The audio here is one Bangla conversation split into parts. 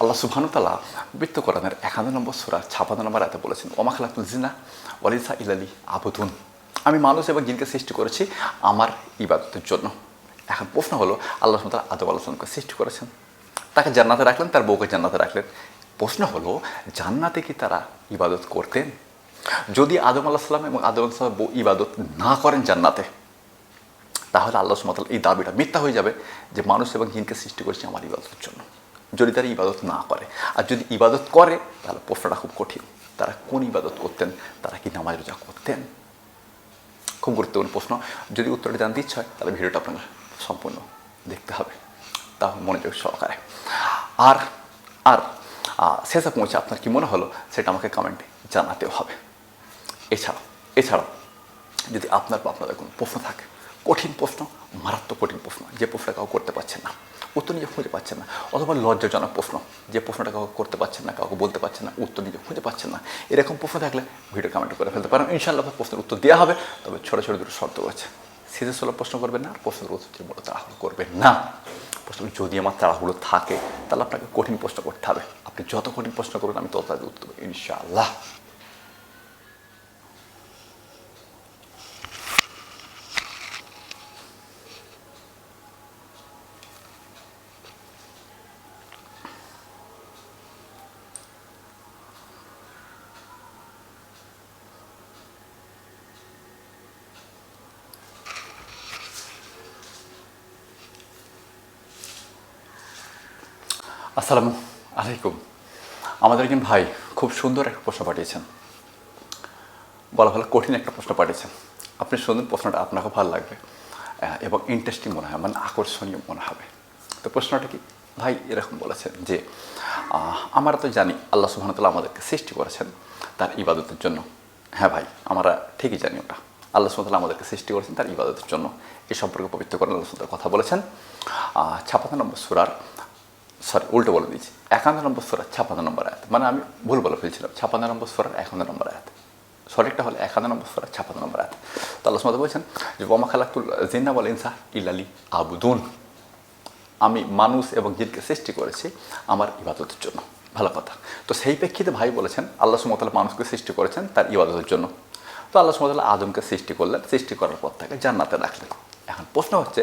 আল্লাহ সুবহানুতালা বৃত্ত কোরআনের একান্ন নম্বর সুরা ছাপান্ন নম্বর এতে বলেছেন ওমাখালাতুল জিনা ওয়ালিসা ইলালি আবুদুন আমি মানুষ এবং জিনকে সৃষ্টি করেছি আমার ইবাদতের জন্য। এখন প্রশ্ন হলো, আল্লাহ সুমতাল আদম আল্লাহকে সৃষ্টি করেছেন? তাকে জান্নাতে রাখলেন, তার বউকে জান্নাতে রাখলেন? প্রশ্ন হলো, জান্নাতে কি তারা ইবাদত করতেন? যদি আদম আল্লাহ সাল্লাম এবং আদম আল্লাহ বউ ইবাদত না করেন জান্নাতে, তাহলে আল্লাহ সুমতাল এই দাবিটা মিথ্যা হয়ে যাবে যে মানুষ এবং জিনকে সৃষ্টি করেছে আমার ইবাদতের জন্য। যদি তারা ইবাদত না করে। আর যদি ইবাদত করে, তাহলে প্রশ্নটা খুব কঠিন। তারা কোন ইবাদত করতেন? তারা কি নামাজ রোজা করতেন? খুব গুরুত্বপূর্ণ প্রশ্ন। যদি উত্তরটা জানতে ইচ্ছা হয়, তাহলে ভিডিওটা আপনাকে সম্পূর্ণ দেখতে হবে। তা মনোযোগ সহকারে। আর আর শেষে পৌঁছে আপনার কি মনে হলো, সেটা আমাকে কমেন্টে জানাতেও হবে। এছাড়াও এছাড়াও যদি আপনার বা আপনাদের কোনো প্রশ্ন থাকে কঠিন প্রশ্ন, মারাত্মক কঠিন প্রশ্ন, যে প্রশ্নটা কাউ করতে পারছেন না। উত্তর নিজে খুঁজে পাচ্ছেন না। অথবা লজ্জাজনক প্রশ্ন, যে প্রশ্নটা কাউকে করতে পারছেন না, কাউকে বলতে পারছেন না, উত্তর নিজে খুঁজে পাচ্ছেন না। এরকম প্রশ্ন থাকলে ভিডিও কমেন্ট করে ফেলতে পারেন। ইনশাআল্লাহ প্রশ্নের উত্তর দেওয়া হবে, তবে ছোটো ছোটো দুটো শর্ত রয়েছে। ষোলো প্রশ্ন করবেন না আর প্রশ্নের উত্তর বড় তাড়াহুড়ো করবেন না। প্রশ্ন যদি আমার তাড়াহুড়ো থাকে, তাহলে আপনাকে কঠিন প্রশ্ন করতে হবে। আপনি যত কঠিন প্রশ্ন করবেন আমি তত উত্তর ইনশাআল্লাহ। আসসালামু আলাইকুম। আমাদের একজন ভাই খুব সুন্দর একটা প্রশ্ন পাঠিয়েছেন। বলা ভালো কঠিন একটা প্রশ্ন পাঠিয়েছেন। আপনি সুন্দর প্রশ্নটা আপনাকেও ভালো লাগবে এবং ইন্টারেস্টিং মনে হয় মানে আকর্ষণীয় মনে হবে। তো প্রশ্নটা কি? ভাই এরকম বলেছেন যে আমরা তো জানি আল্লাহ সুবাহতাল্লাহ আমাদেরকে সৃষ্টি করেছেন তার ইবাদতের জন্য। হ্যাঁ ভাই, আমরা ঠিকই জানি ওটা। আল্লাহ সুমতাল্লাহ আমাদেরকে সৃষ্টি করেছেন তার ইবাদতের জন্য। এ সম্পর্কে পবিত্র করেন আল্লাহ কথা বলেছেন। ছাপান্ন নম্বর সুরার সরি উল্টো বলে দিয়েছি। একান্ন নম্বর সোরার ছাপান্ন নম্বর আয়াত। মানে আমি ভুল বলে ফেলছিলাম। ছাপান্ন নম্বর সোরার একান্ন নম্বর আয়াত। সঠিকটা হলে একান্ন নম্বর সোরার ছাপান্ন নম্বর আয়াত। তো আল্লাহ বলছেন যে ওমা খালাকুল জিন্না বল ইনসা ইলালি আবুদুন আমি মানুষ এবং জিনকে সৃষ্টি করেছি আমার ইবাদতের জন্য। ভালো কথা। তো সেই প্রেক্ষিতে ভাই বলেছেন, আল্লাহ সুমতাল মানুষকে সৃষ্টি করেছেন তার ইবাদতের জন্য। তো আল্লাহ সুমতাল আদমকে সৃষ্টি করলেন। সৃষ্টি করার পর তাকে জান্নাতে রাখলেন। এখন প্রশ্ন হচ্ছে,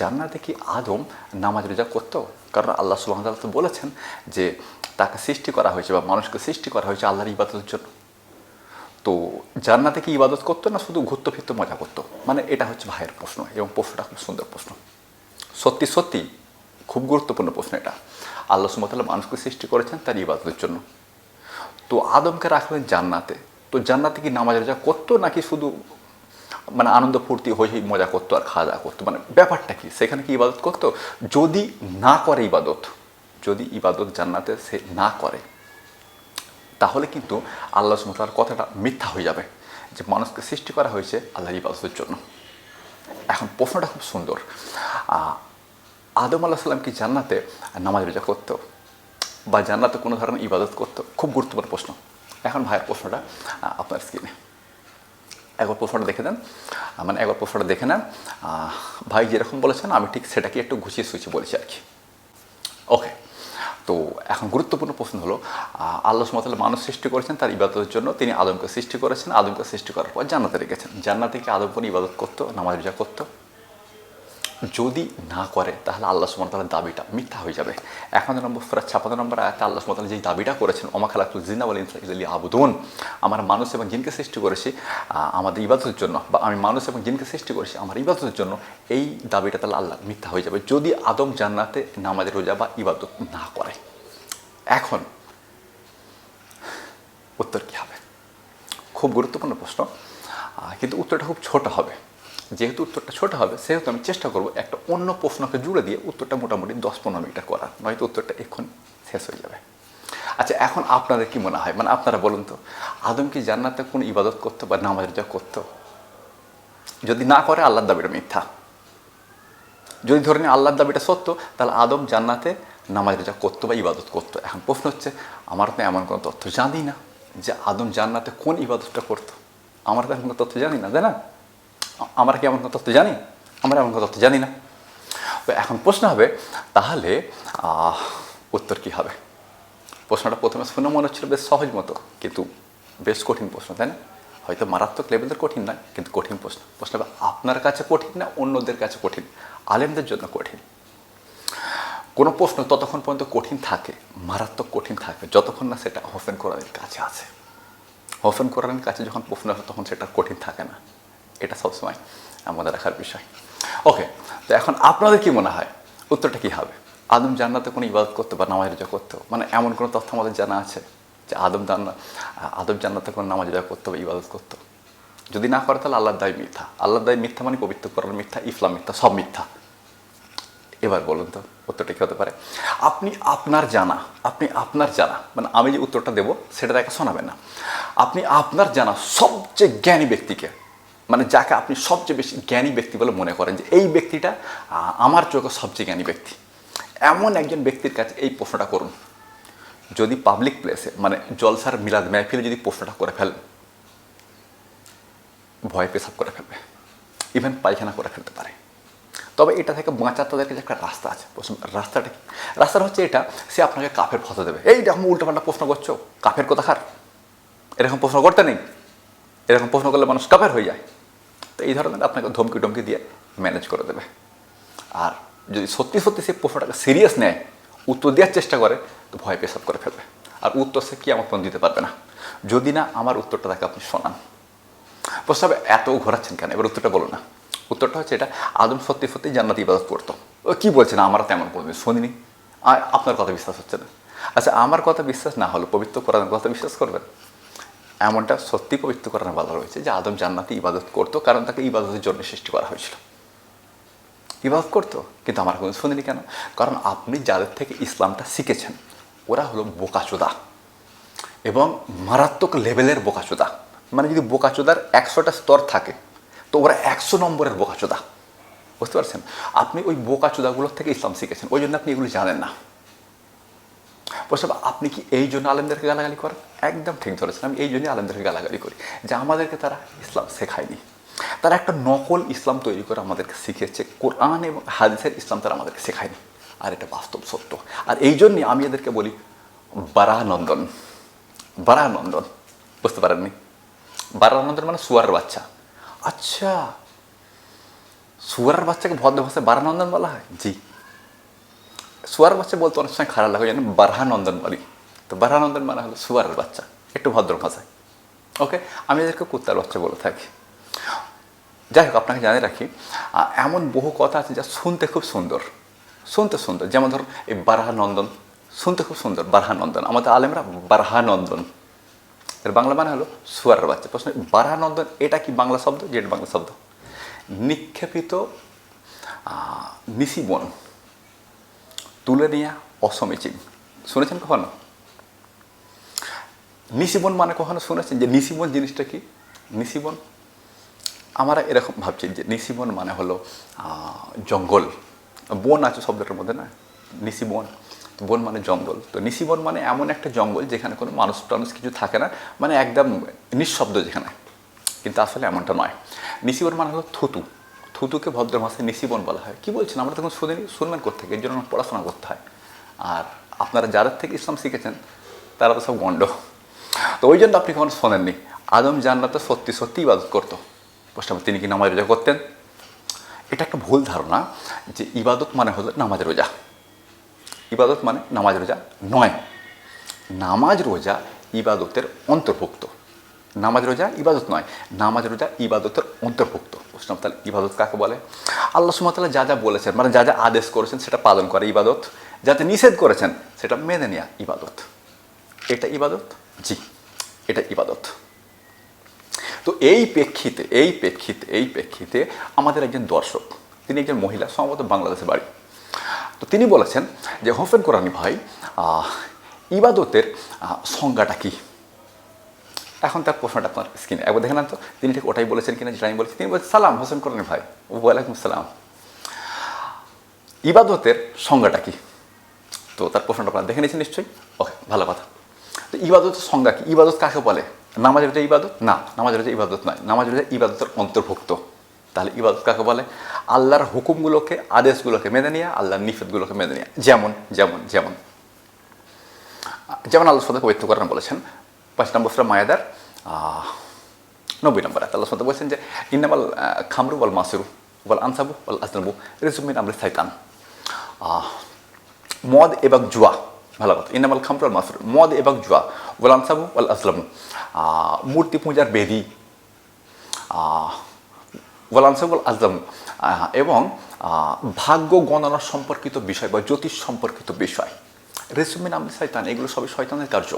জান্নাতে কি আদম নামাজ রোজা করতো? কারণ আল্লাহ সুবাহ তো বলেছেন যে তাকে সৃষ্টি করা হয়েছে বা মানুষকে সৃষ্টি করা হয়েছে আল্লাহর ইবাদতের জন্য। তো জান্নাতে কি ইবাদত করতো না শুধু ঘুরতে ফিরতে মজা করতো? মানে এটা হচ্ছে ভাইয়ের প্রশ্ন এবং প্রশ্নটা খুব সুন্দর প্রশ্ন। সত্যি সত্যি খুব গুরুত্বপূর্ণ প্রশ্ন এটা। আল্লাহ সুমতাল্লাহ মানুষকে সৃষ্টি করেছেন তার ইবাদতের জন্য। তো আদমকে রাখলেন জান্নাতে। তো জান্নাতে কি নামাজ রোজা করতো নাকি শুধু মানে আনন্দ ফুর্তি হয়ে মজা করতো আর খাওয়া দাওয়া করতো। মানে ব্যাপারটা কি? সেখানে কি ইবাদত করতো? যদি না করে ইবাদত, যদি ইবাদত জান্নাতে সে না করে, তাহলে কিন্তু আল্লাহ সুমতার কথাটা মিথ্যা হয়ে যাবে যে মানুষকে সৃষ্টি করা হয়েছে আল্লাহর ইবাদতের জন্য। এখন প্রশ্নটা খুব সুন্দর। আদম আল্লাহ সাল্লাম কি জান্নাতে নামাজ রোজা করতো বা জান্নাতে কোনো ধরনের ইবাদত করতো? খুব গুরুত্বপূর্ণ প্রশ্ন। এখন ভাইয়ের প্রশ্নটা আপনার স্ক্রিনে একবার প্রশ্নটা দেখে দেন। মানে একবার প্রশ্নটা দেখে নেন। ভাই যেরকম বলেছেন, আমি ঠিক সেটাকে একটু ঘুষিয়ে সুচিয়ে বলেছি আর কি। ওকে তো এখন গুরুত্বপূর্ণ প্রশ্ন হলো আল্লাহ সুমতাল মানুষ সৃষ্টি করেছেন তার ইবাদতের জন্য। তিনি আদমকে সৃষ্টি করেছেন। আদমকে সৃষ্টি করার পর জান্নাতে রেখেছেন। জান্নাতে কি আদম কোনো ইবাদত করতো, নামাজ রোজা করতো? যদি না করে, তাহলে আল্লাহ সুমতালের দাবিটা মিথ্যা হয়ে যাবে। একান্ন নম্বর ফেরাত ছাপান্ন নম্বর আয়াতে আল্লাহ সুমতাল যেই দাবিটা করেছেন, ওমা খালাকুল জিন্না বলে ইনসাইলি আবুদুন আমার মানুষ এবং জিনকে সৃষ্টি করেছি আমাদের ইবাদতের জন্য, বা আমি মানুষ এবং জিনকে সৃষ্টি করেছি, আমার ইবাদতের জন্য, এই দাবিটা তাহলে আল্লাহ মিথ্যা হয়ে যাবে। যদি আদম জান্নাতে নামাজ রোজা বা ইবাদত না করে, এখন উত্তর কী হবে? খুব গুরুত্বপূর্ণ প্রশ্ন কিন্তু উত্তরটা খুব ছোট হবে। যেহেতু উত্তরটা ছোট হবে, সেহেতু আমি চেষ্টা করব একটা অন্য প্রশ্নকে জুড়ে দিয়ে উত্তরটা মোটামুটি দশ পনেরো মিনিটে করার, নয়তো উত্তরটা এখন শেষ হয়ে যাবে। আচ্ছা এখন আপনাদের কি মনে হয়? মানে আপনারা বলুন তো, আদম কি জান্নাতে কোনো ইবাদত করতো বা নামাজ রোজা করতো? যদি না করে, আল্লাহর দাবিটা মিথ্যা। যদি ধরে নিই আল্লাহর দাবিটা সত্য, তাহলে আদম জান্নাতে নামাজ রোজা করতো বা ইবাদত করতো। এখন প্রশ্ন হচ্ছে, আমার তো এমন কোনো তথ্য জানি না যে আদম জান্নাতে কোন ইবাদতটা করতো। আমার তো এমন কোনো তথ্য জানি না, তাই না? আমরা কি এমন কোনো তথ্য জানি? আমরা এমন কোনো তথ্য জানি না। এখন প্রশ্ন হবে, তাহলে উত্তর কি হবে? প্রশ্নটা প্রথমে শুনে মনে হচ্ছিল বেশ সহজ মতো, কিন্তু বেশ কঠিন প্রশ্ন, তাই না? হয়তো মারাত্মক লেভেলের কঠিন নয়, কিন্তু কঠিন প্রশ্ন। প্রশ্নটা আপনার কাছে কঠিন না অন্যদের কাছে কঠিন? আলেমদের জন্য কঠিন। কোনো প্রশ্ন ততক্ষণ পর্যন্ত কঠিন থাকে, মারাত্মক কঠিন থাকে, যতক্ষণ না সেটা হোফেন কোরআনের কাছে আছে। হোফেন কোরআনের কাছে যখন প্রশ্ন আসে, তখন সেটা কঠিন থাকে না। এটা সবসময় আমাদের রাখার বিষয়। ওকে তো এখন আপনাদের কি মনে হয়? উত্তরটা কি হবে? আদম জান্নাতে কোনো ইবাদত করতে বা নামাজ রোজা করতে? মানে এমন কোনো তথ্য আমাদের জানা আছে যে আদম জান্না আদম জান্নাতে কোনো নামাজ রোজা করতে বা ইবাদত করতো? যদি না করে তাহলে আল্লাহর দায় মিথ্যা। আল্লাহর দায় মিথ্যা মানে পবিত্র করার মিথ্যা ইসলাম মিথ্যা, সব মিথ্যা। এবার বলুন তো, উত্তরটা কী হতে পারে? আপনি আপনার জানা, আপনি আপনার জানা মানে আমি যে উত্তরটা দেবো, সেটা তাকে শোনাবেন না। আপনি আপনার জানা সবচেয়ে জ্ঞানী ব্যক্তিকে মানে যাকে আপনি সবচেয়ে বেশি জ্ঞানী ব্যক্তি বলে মনে করেন যে এই ব্যক্তিটা আমার চোখে সবচেয়ে জ্ঞানী ব্যক্তি। এমন একজন ব্যক্তির কাছে এই প্রশ্নটা করুন। যদি পাবলিক প্লেসে মানে জলসার মিলাদ মেহফিলে যদি প্রশ্নটা করে ফেলেন, ভয় পেশাব করে ফেলবে। ইভেন পায়খানা করে ফেলতে পারে। তবে এটা থেকে বাঁচার তাদের কাছে একটা রাস্তা আছে। প্রশ্ন- রাস্তাটা কি? রাস্তাটা হচ্ছে এটা, সে আপনাকে কাফের ফটো দেবে। এই দেখো উল্টোপাল্টা প্রশ্ন করছ। কাফের কথা খার এরকম প্রশ্ন করতে নেই। এরকম প্রশ্ন করলে মানুষ কাফের হয়ে যায়। তো এই ধরনের আপনাকে ধমকি টমকি দিয়ে ম্যানেজ করে দেবে। আর যদি সত্যি সত্যি সে প্রশ্নটাকে সিরিয়াস নেয়, উত্তর দেওয়ার চেষ্টা করে, তো ভয় পেশাব করে ফেলবে। আর উত্তর সে কি আমার দিতে পারবে না। যদি না আমার উত্তরটা তাকে আপনি শোনান। প্রস্তাবে এত ঘোরাচ্ছেন কেন? এবার উত্তরটা বলো না। উত্তরটা হচ্ছে এটা, আদম সত্যি সত্যি জান্নাতি ইবাদত করতো। ও কী বলছেন? আমার তেমন কোনো শুনিনি। আর আপনার কথা বিশ্বাস হচ্ছে না। আচ্ছা আমার কথা বিশ্বাস না হলো পবিত্র কোরআনের কথা বিশ্বাস করবেন? এমনটা সত্যি পবিত্র কোরআনে বলা রয়েছে যে আদম জান্নাতে ইবাদত করতো কারণ তাকে ইবাদতের জন্য সৃষ্টি করা হয়েছিল। ইবাদত করতো, কিন্তু আমার কোনো শুনিনি কেন? কারণ আপনি যাদের থেকে ইসলামটা শিখেছেন, ওরা হলো বোকাচোদা এবং মারাত্মক লেভেলের বোকাচোদা। মানে যদি বোকাচোদার একশোটা স্তর থাকে, তো ওরা একশো নম্বরের বোকাচোদা। বুঝতে পারছেন? আপনি ওই বোকাচোদাগুলোর থেকে ইসলাম শিখেছেন, ওই জন্য আপনি এগুলো জানেন না। প্রশ্ন আপনি কি এই জন্য আলেমদেরকে গালাগালি করেন? একদম ঠিক ধরেছেন, আমি এই জন্যই আলেমদেরকে গালাগালি করি যে আমাদেরকে তারা ইসলাম শেখায়নি। তারা একটা নকল ইসলাম তৈরি করে আমাদেরকে শিখিয়েছে, কোরআন এবং হাদিসের ইসলাম তারা আমাদেরকে শেখায়নি। আর এটা বাস্তব সত্য। আর এই জন্যই আমি এদেরকে বলি, বারানন্দন। বারানন্দন। বুঝতে পারেননি? বারানন্দন মানে সুয়ারের বাচ্চা। আচ্ছা সুয়ারের বাচ্চাকে ভদ্র ভাষায় বারানন্দন বলা হয়? জি। সুয়ার বাচ্চা বলতে অনেক সময় খারাপ লাগে জানেন বারহানন্দন বলি। তো বারহানন্দন মানে হলো সুয়ারের বাচ্চা, একটু ভদ্র ভাষায়। ওকে আমি এদেরকে কুত্তার বাচ্চা বলে থাকি। যাই হোক, আপনাকে জানিয়ে রাখি এমন বহু কথা আছে যা শুনতে খুব সুন্দর। শুনতে সুন্দর। যেমন ধরুন, এই বারহানন্দন, শুনতে খুব সুন্দর, বারহানন্দন। আমাদের আলেমরা বারহানন্দন। এর বাংলা মানে হলো সুয়ারের বাচ্চা। প্রশ্ন, বারহানন্দন এটা কি বাংলা শব্দ যেটা বাংলা শব্দ? নিক্ষেপিত নিশিবন। তুলে নেওয়া অসমীচীন শুনেছেন কখনো? নিশিবন মানে কখনো শুনেছেন যে নিশিবন জিনিসটা কি? নিশিবন আমরা এরকম ভাবছি যে নিশিবন মানে হলো জঙ্গল। বন আছে শব্দটার মধ্যে না? নিশিবন বন মানে জঙ্গল। তো নিশিবন মানে এমন একটা জঙ্গল যেখানে কোনো মানুষ টানুষ কিছু থাকে না মানে একদম নিঃশব্দ যেখানে। কিন্তু আসলে এমনটা নয়। নিশিবন মানে হলো থুতু। থুতুকে ভদ্র ভাষায় নিশিবন বলা হয়। কি বলছেন? আমরা তখন শুনিনি। শুনবেন করতে এর জন্য পড়াশোনা করতে হয়। আর আপনারা যাদের থেকে ইসলাম শিখেছেন, তারা তো সব গণ্ড। তো ওই জন্য আপনি কখনো শোনেননি। আদম জান্নাতে সত্যি সত্যি ইবাদত করতো। প্রশ্ন তিনি কি নামাজ রোজা করতেন? এটা একটা ভুল ধারণা যে ইবাদত মানে হলো নামাজ রোজা। ইবাদত মানে নামাজ রোজা নয়। নামাজ রোজা ইবাদতের অন্তর্ভুক্ত। নামাজ রোজা, ইবাদত নয়। নামাজ রোজা, ইবাদতের অন্তর্ভুক্ত। প্রশ্ন তাহলে ইবাদত কাকে বলে? আল্লাহ সুমতাল্লাহ যা যা বলেছেন মানে যা যা আদেশ করেছেন, সেটা পালন করে ইবাদত। যাতে নিষেধ করেছেন, সেটা মেনে নেওয়া ইবাদত। এটা ইবাদত? জি, এটা ইবাদত। তো এই প্রেক্ষিতে এই প্রেক্ষিতে এই প্রেক্ষিতে আমাদের একজন দর্শক, তিনি একজন মহিলা, সম্ভবত বাংলাদেশে বাড়ি। তো তিনি বলেছেন যে হোফেন কোরআনি ভাই ইবাদতের সংজ্ঞাটা কি? এখন তার প্রশ্নটা আপনার স্ক্রিনে। একবার দেখে তো, তিনি ঠিক ওটাই বলেছেন কিনা, যেটা আমি বলেছি। তিনি বলছেন, সালাম, হোসেন কোরআনি ভাই। ওয়ালাইকুম সালাম। ইবাদতের সংজ্ঞাটা কি? তো তার প্রশ্নটা আপনারা দেখে নিয়েছেন নিশ্চয়ই? ওকে, ভালো কথা। তো ইবাদতের সংজ্ঞা কি? ইবাদত কাকে বলে? নামাজ রোজা ইবাদত? না নামাজ রোজা ইবাদত নয়। নামাজ রোজা ইবাদতের অন্তর্ভুক্ত। তাহলে ইবাদত কাকে বলে? আল্লাহর হুকুমগুলোকে, আদেশগুলোকে মেনে নেওয়া আল্লাহর নিষেধগুলোকে মেনে নেওয়া যেমন যেমন যেমন। যেমন আল্লাহ সাথে পবিত্র করেন বলেছেন পাঁচ নম্বর সুরা মায়াদার নব্বই নম্বর আয়াত আল্লাহ বলেছেন যে ইন্নামাল খামরু বল মাসিরু বল আনসাবু বল আজনবু রেজুমিন আমরে সাইতান মদ এবং জুয়া ভালো কথা ইনামাল খামরুল মাসরুর মদ এবং জুয়া ওয়াল আনসাবু ওয়াল আসলামু মূর্তি পূজার বেদি ওয়াল আনসাবু ওয়াল আসলামু এবং ভাগ্য গণনা সম্পর্কিত বিষয় বা জ্যোতিষ সম্পর্কিত বিষয় রেসুমিন আমলি শয়তান এগুলো সবই শয়তানের কার্য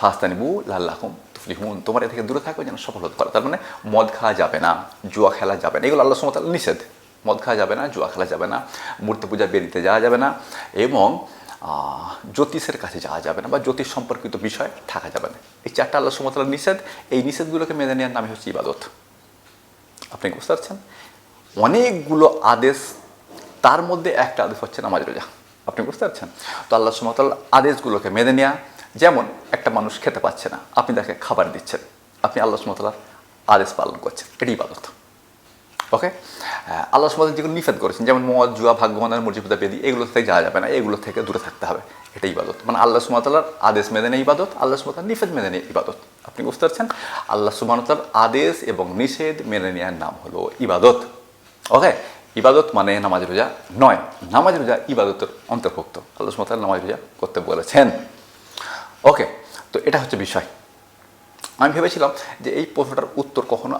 ফাস্তানিবু লাল্লাহম তুফলিহুন তোমার এ থেকে দূরে থাকবে যেন সফল হতে পারে। তার মানে মদ খাওয়া যাবে না, জুয়া খেলা যাবে না। এগুলো আল্লাহ সুমতাল নিষেধ। মদ খাওয়া যাবে না, জুয়া খেলা যাবে না, মূর্তি পূজা বেরিতে যাওয়া যাবে না এবং জ্যোতিষের কাছে যাওয়া যাবে না বা জ্যোতিষ সম্পর্কিত বিষয় থাকা যাবে না। এই চারটা আল্লাহ সুমতাল নিষেধ। এই নিষেধগুলোকে মেনে নেওয়ার নামই হচ্ছে ইবাদত। আপনি বুঝতে পারছেন? অনেকগুলো আদেশ, তার মধ্যে একটা আদেশ হচ্ছে নামাজ রোজা। আপনি বুঝতে পারছেন? তো আল্লাহ সুমতাল আদেশগুলোকে মেনে নেওয়া যেমন একটা মানুষ খেতে পাচ্ছে না, আপনি তাকে খাবার দিচ্ছেন, আপনি আল্লাহ সুমতাল্লার আদেশ পালন করছেন, এটি ইবাদত। ওকে? আল্লাহ সুমতাল যেগুলো নিষেধ করেছেন, যেমন মদ, জুয়া ভাগ্যবানের মর্যাদা বেদি, এগুলো থেকে যাওয়া যাবে না, এগুলো থেকে দূরে থাকতে হবে এটা ইবাদত। মানে আল্লাহ সুমতাল্লার আদেশ মেনে নেয় ইবাদত, আল্লাহ সুমতাল নিষেধ মেনে নেয় ইবাদত। আপনি বুঝতে পারছেন? আল্লাহ সুবাহতাল আদেশ এবং নিষেধ মেনে নেওয়ার নাম হলো ইবাদত। ওকে? ইবাদত মানে নামাজ রোজা নয়, নামাজ রোজা ইবাদতের অন্তর্ভুক্ত। আল্লাহ সুমতাল নামাজ রোজা করতে বলেছেন। ওকে তো এটা হচ্ছে বিষয়। আমি ভেবেছিলাম যে এই প্রশ্নটার উত্তর কখনো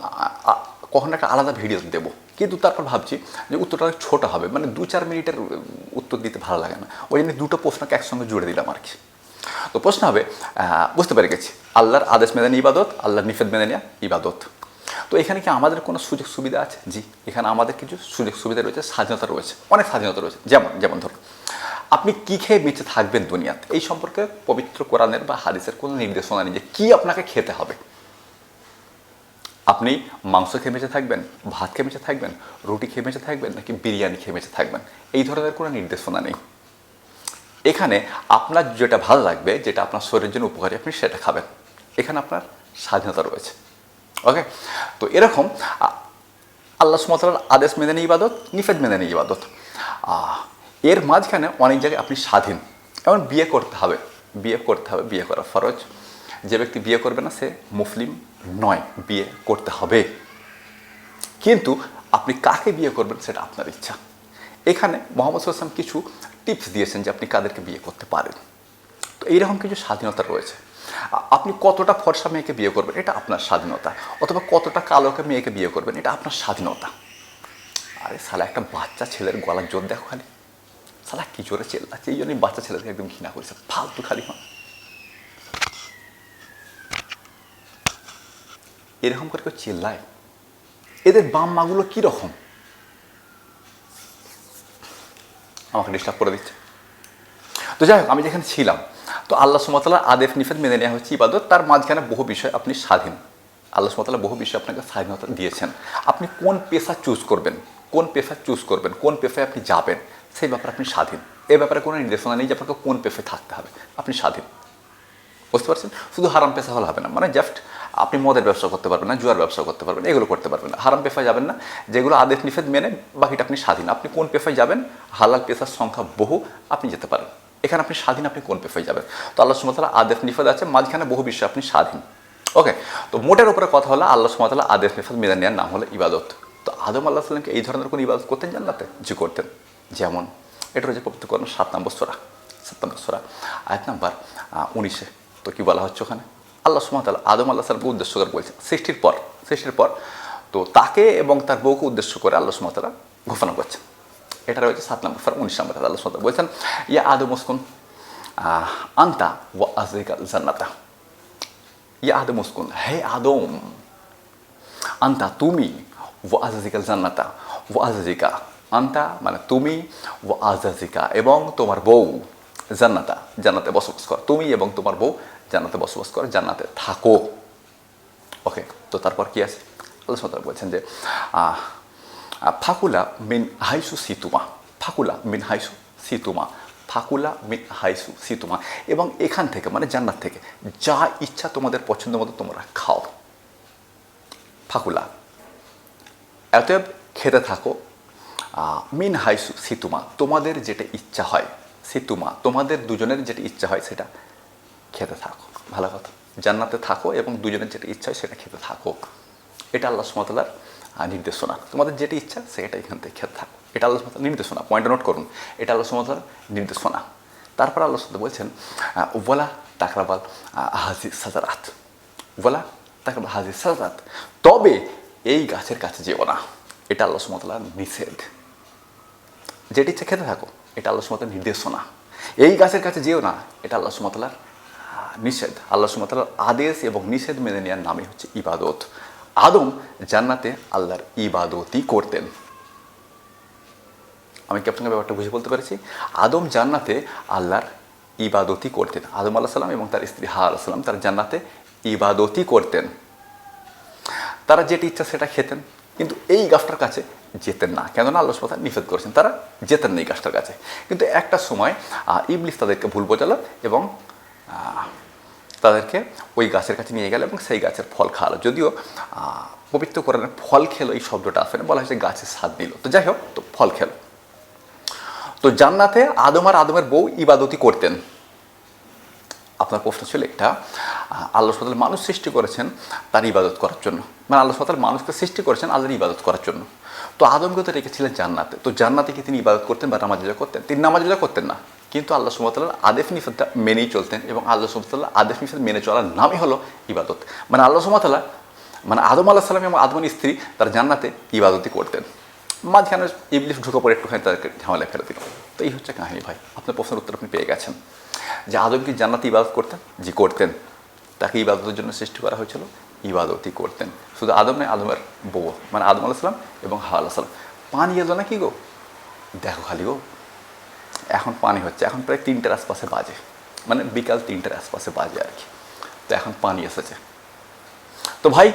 কখনো একটা আলাদা ভিডিও দেবো। কিন্তু তারপর ভাবছি যে উত্তরটা অনেক ছোটো হবে মানে দু, চার মিনিটের উত্তর দিতে ভালো লাগে না। ওই জন্য দুটো প্রশ্নকে একসঙ্গে জুড়ে দিলাম আর কি। তো প্রশ্ন হবে বুঝতে পেরে গেছি। আল্লাহর আদেশ নেওয়া ইবাদত, আল্লাহর নিষেধ নেওয়া ইবাদত। তো এখানে কি আমাদের কোনো সুযোগ সুবিধা আছে? জি, এখানে আমাদের কিছু সুযোগ সুবিধা রয়েছে, স্বাধীনতা রয়েছে, অনেক স্বাধীনতা রয়েছে। যেমন যেমন ধরুন আপনি কি খেয়ে বেঁচে থাকবেন দুনিয়াতে? এই সম্পর্কে পবিত্র কোরআনের বা হাদিসের কোনো নির্দেশনা নেই যে কী আপনাকে খেতে হবে। আপনি মাংস খেয়ে বেঁচে থাকবেন, ভাত খেয়ে বেঁচে থাকবেন, রুটি খেয়ে বেঁচে থাকবেন, নাকি বিরিয়ানি খেয়ে বেঁচে থাকবেন? এই ধরনের কোনো নির্দেশনা নেই। এখানে আপনার যেটা ভালো লাগবে, যেটা আপনার শরীরের জন্য উপকারী, আপনি সেটা খাবেন। এখানে আপনার স্বাধীনতা রয়েছে। ওকে? তো এরকম আল্লাহ সুমতালার আদেশ মেনে নিয়ে ইবাদত, নিষেধ মেনে নিয়ে ইবাদত। এর মাঝখানে অনেক জায়গায় আপনি স্বাধীন। এমন বিয়ে করতে হবে। বিয়ে করতে হবে, বিয়ে করা ফরজ। যে ব্যক্তি বিয়ে করবে না, সে মুসলিম নয়। বিয়ে করতে হবে। কিন্তু আপনি কাকে বিয়ে করবেন সেটা আপনার ইচ্ছা। এখানে মোহাম্মদ সাল্লাম কিছু টিপস দিয়েছেন যে আপনি কাদেরকে বিয়ে করতে পারেন। তো এইরকম কিছু স্বাধীনতা রয়েছে। আপনি কতটা ফর্সা মেয়েকে বিয়ে করবেন, এটা আপনার স্বাধীনতা। অথবা কতটা কালোকে মেয়েকে বিয়ে করবেন, এটা আপনার স্বাধীনতা। আরে সালা, একটা বাচ্চা ছেলের গলার জোর দেখো খালি। সালা, কি জোরে চেল্লাচ্ছে? এই জন্যই বাচ্চা ছেলেদের একদম ঘৃণা করেছে। ফালতু খালি হন এরকম করে কেউ চেল্লায়? এদের বাম মাগুলো কীরকম? আমাকে ডিস্টার্ব করে দিচ্ছে। তো যাই হোক, আমি যেখানে ছিলাম, তো আল্লাহ সুমতাল্লাহ আদেশ নিষেধ মেনে নেওয়া হচ্ছে ইবাদত। তার মাঝখানে বহু বিষয় আপনি স্বাধীন। আল্লাহ সুমতাল্লাহ বহু বিষয় আপনাকে স্বাধীনতা দিয়েছেন। আপনি কোন পেশা চুজ করবেন? কোন পেশা চুজ করবেন? কোন পেশায় আপনি যাবেন? সেই ব্যাপারে আপনি স্বাধীন। এ ব্যাপারে কোনো নির্দেশনা নেই যে আপনাকে কোন পেশায় থাকতে হবে। আপনি স্বাধীন। বুঝতে পারছেন? শুধু হারাম পেশা হলে হবে না। মানে জাস্ট আপনি মদের ব্যবসা করতে পারবেন না, জুয়ার ব্যবসা করতে পারবেন এগুলো করতে পারবেন না। হারাম পেশায় যাবেন না। যেগুলো আদেশ নিষেধ মেনে বাকিটা আপনি স্বাধীন। আপনি কোন পেশায় যাবেন? হালাল পেশার সংখ্যা বহু, আপনি যেতে পারেন। এখানে আপনি স্বাধীন, আপনি কোন পেশায় যাবেন? তো আল্লাহ সুমতাল্লাহ আদেশ নিষেধ আছে, মাঝখানে বহু বিষয়ে আপনি স্বাধীন। ওকে? তো মোটের উপরে কথা হলো আল্লাহ সুমতাল্লাহ আদেশ নিষেধ মেনে নেওয়ার নাম হলো ইবাদত। তো আদম আল্লাহ সাল্লামকে এই ধরনের কোনো ইবাদত করতেন জানলাতে জি করতেন। যেমন, এটা রয়েছে পবিত্র করেন সাত নম্বর সোরা, সাত নম্বর সোরা। আয়াত নাম্বার উনিশে, তো কি বলা হচ্ছে ওখানে? আল্লাহ সুমতাল আদম আল্লাহ সালকে উদ্দেশ্য করে বলছেন, সৃষ্টির পর সৃষ্টির পর, তো তাকে এবং তার বউকে উদ্দেশ্য করে আল্লাহ সুমতালা ঘোষণা করছেন। এটা রয়েছে সাত নম্বর ফর উনিশ নম্বর আল্লাহ সুমতাল বলছেন, ইয়া আদম মুসকুন আন্তা ও আজরিকাল জান্নাতা। ইয়া আদম মুসকুন হে আদম, আন্তা তুমি ও আজাজিকাল জান্নাতা ও আজাজিকা আন্তা মানে তুমি ও আজাজিকা, এবং তোমার বউ, জান্নাতা, জান্নাতে বসবাস কর। তুমি এবং তোমার বউ জান্নাতে বসবাস করে, জান্নাতে থাকো। ওকে, তো তারপর কি আছে? আল্লাহ বলছেন যে ফাকুলা মিন হাইসু সিতুমা, ফাকুলা মিন হাইসু সিতুমা, ফাকুলা মিন হাইসু সিতুমা, এবং এখান থেকে মানে জান্নাত থেকে, যা ইচ্ছা তোমাদের পছন্দ মতো তোমরা খাও। ফাকুলা, অতএব খেতে থাকো মিন হাইসু সিতুমা, তোমাদের যেটা ইচ্ছা হয়, সিতুমা, তোমাদের দুজনের যেটা ইচ্ছা হয় সেটা খেতে থাকো, ভালো কথা। জান্নাতে থাকো এবং দুজনের যেটা ইচ্ছা হয় সেটা খেতে থাকো। এটা আল্লাহ সুমতালার নির্দেশনা। তোমাদের যেটা ইচ্ছা সেটা এখান থেকে খেতে থাকো। এটা আল্লাহ সুমতালার নির্দেশনা। পয়েন্ট নোট করুন। এটা আল্লাহ সুমতালার নির্দেশনা। তারপর আল্লাহ সুমতা বলছেন ওয়ালা তাকরাবাল হাজি সাজারাত। ওয়ালা তাকরাবাল, হাজি সাজারাত। তবে এই গাছের কাছে যেও না। এটা আল্লাহ সুমতালার নিষেধ। যেটি ইচ্ছে খেতে থাকো, এটা আল্লাহ সুমতার নির্দেশনা। এই গাছের কাছে যেও না, এটা আল্লাহ সুমতালার নিষেধ। আল্লাহ সুমতালার আদেশ এবং নিষেধ মেনে নেওয়ার নামই হচ্ছে ইবাদত। আদম জান্নাতে আল্লাহর ইবাদতই করতেন। আমি কি আপনাকে ব্যাপারটা বুঝে বলতে পেরেছি? আদম জান্নাতে আল্লাহর ইবাদতই করতেন। আদম আল্লাহ সাল্লাম এবং তার স্ত্রী হা আল্লাহ সাল্লাম তার জান্নাতে ইবাদতই করতেন। তারা যেটি ইচ্ছা সেটা খেতেন। কিন্তু এই গাছটার কাছে যেতেন না। কেননা আল্লাহ সুবহান নিষেধ করেছেন তারা যেতেন না এই গাছটার কাছে। কিন্তু একটা সময় ইবলিস তাদেরকে ভুল বোঝালো এবং তাদেরকে ওই গাছের কাছে নিয়ে গেল এবং সেই গাছের ফল খাওয়ালো। যদিও পবিত্র কোরআনে ফল খেলো এই শব্দটা আসে না বলা হয়েছে গাছের স্বাদ নিল। তো যাই হোক তো ফল খেলো। তো জান্নাতে আদম আর আদমের বউ ইবাদতি করতেন। আপনার প্রশ্ন ছিল আহ, আল্লাহ সাতাল মানুষ সৃষ্টি করেছেন তার ইবাদত করার জন্য। মানে আল্লাহ সাতাল মানুষকে সৃষ্টি করেছেন আল্লাহর ইবাদত করার জন্য। তো আদমকে তো রেখেছিলেন জান্নাতে। তো জান্নাতে কি তিনি ইবাদত করতেন বা নামাজিজা করতেন? তিনি নামাজিজা করতেন না। কিন্তু আল্লাহ সুমতাল্লাহ আদেফ নিষেধটা মেনেই চলতেন এবং আল্লাহ সুমতাল্লাহ আদেফ নিষেধ মেনে চলার নামই হলো ইবাদত। মানে আল্লাহ সুমতাল্লাহ মানে আদম আল্লাহ সাল্লাম এবং আদমের স্ত্রী তার জান্নাতে ইবাদতই করতেন। মাঝখানে ইবলিশ ঢুকে পড়ে একটুখানি তাদেরকে ঝামেলা ফেলে দিল। তো এই হচ্ছে কাহিনী ভাই। আপনার প্রশ্নের উত্তর আপনি পেয়ে গেছেন। যে আদম কি জান্নাতে ইবাদত করতেন? জি, করতেন। তাকে ইবাদতের জন্য সৃষ্টি করা হয়েছিল। ইবাদতই করতেন। শুধু আদম নয়, আদমের বউ মানে আদম আলাহ এবং হাওয়া আলাহ সালাম। পানি এলো না কি গো? দেখো খালি গো, এখন পানি হচ্ছে। এখন প্রায় তিনটের আশপাশে বাজে। মানে বিকাল তিনটের আশপাশে বাজে আর কি। তো এখন পানি এসেছে। তো ভাই,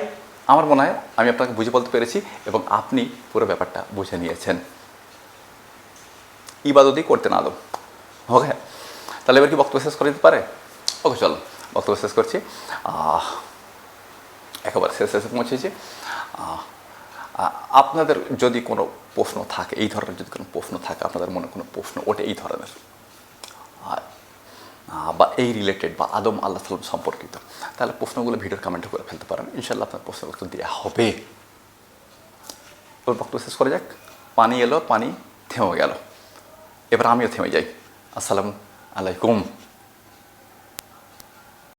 আমার মনে হয় আমি আপনাকে বুঝে বলতে পেরেছি এবং আপনি পুরো ব্যাপারটা বুঝে নিয়েছেন। ইবাদতই করতেন আদম। ওকে তাহলে এবার কি বক্তব্য শেষ করে দিতে পারে? ওকে চলো। বক্তব্য শেষ করছি। একেবারে শেষ, শেষে পৌঁছেছি। আপনাদের যদি কোনো প্রশ্ন থাকে, এই ধরনের যদি কোনো প্রশ্ন থাকে, আপনাদের মনে কোনো প্রশ্ন ওঠে এই ধরনের বা এই রিলেটেড বা আদম আল্লাহ সাল্লাম সম্পর্কিত, তাহলে প্রশ্নগুলো ভিডিওর কমেন্টে করে ফেলতে পারেন। ইনশাল্লাহ আপনার প্রশ্নের উত্তর দেওয়া হবে। ওর বক্তব্য শেষ করে যাক। পানি এলো, পানি থেমে গেল। এবার আমিও থেমে যাই। আসসালামু আলাইকুম।